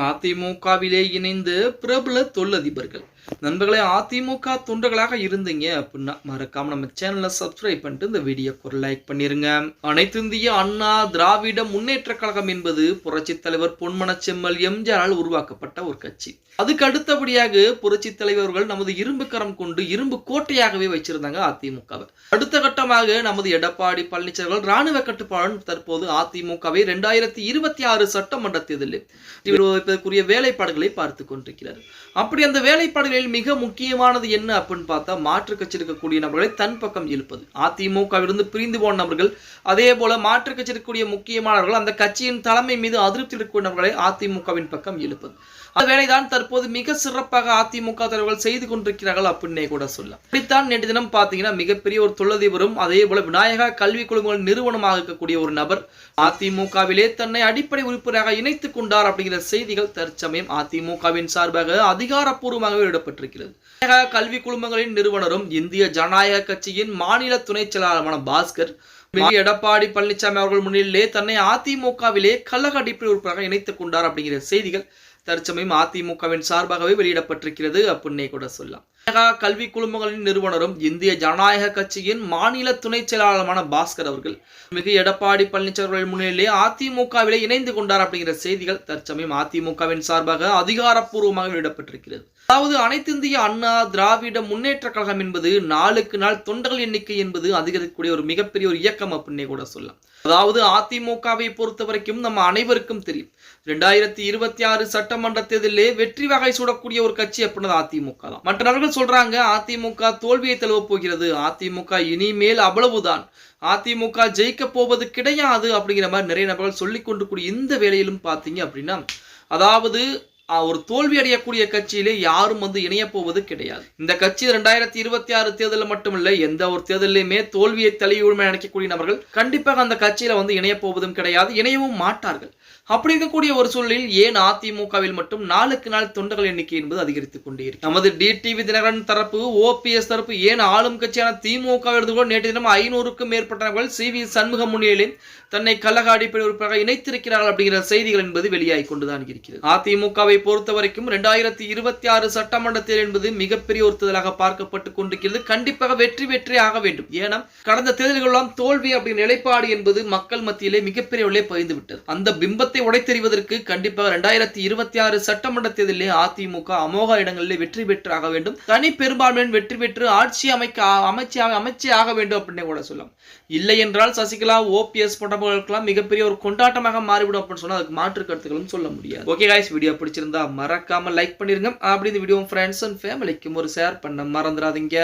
அதிமுகவிலே இணைந்து பிரபல தொழிலதிபர்கள். நண்பர்களே அதிமுக தொண்டர்களாக இருந்தீங்க அப்படின்னா மறக்காம நம்ம சேனலை சப்ஸ்கிரைப் பண்ணிட்டு இந்த வீடியோக்கு ஒரு லைக் பண்ணிருங்க. அனைத்து இந்திய அண்ணா திராவிட முன்னேற்ற கழகம் என்பது புரட்சி தலைவர் பொன்மன செம்மல் எம்ஜிஆரால் உருவாக்கப்பட்ட ஒரு கட்சி. அதுக்கு அடுத்தபடியாக புரட்சி தலைவர்கள் நமது இரும்பு கரம் கொண்டு இரும்பு கோட்டையாகவே வச்சிருந்தாங்க அதிமுகவை. அடுத்த கட்டமாக நமது எடப்பாடி பழனிசாமி ராணுவ கட்டுப்பாடு தற்போது அதிமுகவை இரண்டாயிரத்தி இருபத்தி ஆறு சட்டமன்ற தேர்தலில் வேலைப்பாடுகளை பார்த்து கொண்டிருக்கிறார். அப்படி அந்த வேலைப்பாடு வேலைப்பாடுகளில் மிக முக்கியமானது என்ன அப்படின்னு பார்த்தா மாற்று கட்சி இருக்கக்கூடிய நபர்களை தன் பக்கம் இழுப்பது. அதிமுகவிலிருந்து பிரிந்து போன நபர்கள் அதே போல மாற்று கட்சி இருக்கக்கூடிய முக்கியமானவர்கள் அந்த கட்சியின் தலைமை மீது அதிருப்தி இருக்கக்கூடிய நபர்களை அதிமுகவின் பக்கம் இழுப்பது. அந்த வேலைதான் தற்போது மிக சிறப்பாக அதிமுக தலைவர்கள் செய்து கொண்டிருக்கிறார்கள் அப்படின்னே கூட சொல்லலாம். இப்படித்தான் நேற்று தினம் பார்த்தீங்கன்னா மிகப்பெரிய ஒரு தொழிலதிபரும் அதே போல விநாயகா கல்வி குழுமங்கள் நிறுவனமாக இருக்கக்கூடிய ஒரு நபர் அதிமுகவிலே தன்னை அடிப்படை உறுப்பினராக இணைத்துக் கொண்டார் அப்படிங்கிற செய்திகள் தற்சமயம் அதிமுகவின் சார்பாக அதிகாரப்பூர்வமாக வெளியிடப்பட்டிருக்கிறது. விநாயகா கல்வி குழுமங்களின் நிறுவனரும் இந்திய ஜனநாயக கட்சியின் மாநில துணைச் செயலாளருமான பாஸ்கர் எடப்பாடி பழனிசாமி அவர்கள் முன்னிலே தன்னை அதிமுகவிலே கழக அடிப்படை உறுப்பினராக இணைத்துக் கொண்டார் அப்படிங்கிற செய்திகள் தற்சமயம் அதிமுகவின் சார்பாகவே வெளியிடப்பட்டிருக்கிறது. அப்படின்னே கூட சொல்லலாம். கல்வி குழுமங்களின் நிறுவனரும் இந்திய ஜனநாயக கட்சியின் மாநில துணை செயலாளருமான பாஸ்கர் அவர்கள் மிகு எடப்பாடி பழனிசாமி அவர்கள் முன்னிலையிலே அதிமுகவிலே இணைந்து கொண்டார் அப்படிங்கிற செய்திகள் தற்சமயம் அதிமுகவின் சார்பாக அதிகாரப்பூர்வமாக வெளியிடப்பட்டிருக்கிறது. அதாவது அனைத்து இந்திய அண்ணா திராவிட முன்னேற்ற கழகம் என்பது நாளுக்கு நாள் தொண்டர்கள் எண்ணிக்கை என்பது அதிகரிக்கக்கூடிய ஒரு மிகப்பெரிய ஒரு இயக்கம் அப்படின்னே கூட சொல்லலாம். அதாவது அதிமுகவை பொறுத்த வரைக்கும் நம்ம அனைவருக்கும் தெரியும். ரெண்டாயிரத்தி இருபத்தி ஆறு சட்டமன்ற தேர்தலிலே வெற்றி வகை சூடக்கூடிய ஒரு கட்சி அப்படின்னது அதிமுக தான். மற்ற நபர்கள் சொல்றாங்க அதிமுக தோல்வியை தழுவ போகிறது. அதிமுக இனிமேல் அவ்வளவுதான். அதிமுக ஜெயிக்க போவது கிடையாது அப்படிங்கிற மாதிரி நிறைய நபர்கள் சொல்லிக் கொண்டு கூடிய இந்த வேலையிலும் பார்த்தீங்க அப்படின்னா அதாவது ஒரு தோல்வி அடையக்கூடிய கட்சியிலே யாரும் வந்து இணைய போவது கிடையாது. இந்த கட்சி ரெண்டாயிரத்தி இருபத்தி ஆறு தேர்தலில் மட்டுமில்லை எந்த ஒரு தேர்தலையுமே தோல்வியை தலையுரிமை நினைக்கக்கூடிய நபர்கள் கண்டிப்பாக அந்த கட்சியில வந்து இணைய போவதும் கிடையாது இணையவும் மாட்டார்கள். அப்படி இருக்கக்கூடிய ஒரு சூழலில் ஏன் அதிமுகவில் மட்டும் நாளுக்கு நாள் தொண்டர்கள் எண்ணிக்கை என்பது அதிகரித்துக் கொண்டே இருக்கு. நமது டிடிவி தினகரன் தரப்பு ஓபிஎஸ் தரப்பு ஏன் ஆளும் கட்சியான திமுக இருந்து கூட நேற்று தினம் ஐநூறுக்கும் மேற்பட்டவர்கள் சி வி சண்முகம் முன்னிலையில் தன்னை கழக அடிப்படை உறுப்பினராக இணைத்திருக்கிறார்கள் அப்படிங்கிற செய்திகள் என்பது வெளியாகி கொண்டுதான் இருக்கிறது. அதிமுகவை பொறுத்த வரைக்கும் ரெண்டாயிரத்தி இருபத்தி ஆறு சட்டமன்ற தேர்தல் என்பது மிகப்பெரிய ஒரு தேர்தலாக பார்க்கப்பட்டு கொண்டிருக்கிறது. கண்டிப்பாக வெற்றி வெற்றி ஆக வேண்டும். ஏன்னா கடந்த தேர்தல்களெல்லாம் தோல்வி அப்படி நிலைப்பாடு என்பது மக்கள் மத்தியிலே மிகப்பெரிய அளவிலே பகிர்ந்து விட்டது அந்த பிம்பத்தை உடைத்தெறிவதற்கு கண்டிப்பாக ரெண்டாயிரத்தி இருபத்தி ஆறு சட்டமன்ற தேர்தலிலே அதிமுக அமோக இடங்களிலே வெற்றி பெற்று ஆக வேண்டும். தனி பெரும்பான்மையின் வெற்றி பெற்று ஆட்சி அமைக்க அமைச்சி அமைச்சே ஆக வேண்டும் அப்படின்னு கூட சொல்லலாம். இல்லை என்றால் சசிகலா ஓபிஎஸ் போன்றவர்களுக்கெல்லாம் மிகப்பெரிய ஒரு கொண்டாட்டமாக மாறிவிடும் அப்படின்னு சொன்னால் அதுக்கு மாற்று கருத்துக்களும் சொல்ல முடியாது. ஓகே காய்ஸ் வீடியோ பிடிச்சிருந்தா மறக்காம லைக் பண்ணிருங்க. அப்படி இந்த வீடியோ ஃப்ரெண்ட்ஸ் அண்ட் ஃபேமிலிக்கும் ஒரு ஷேர் பண்ண மறந்துடாதீங்க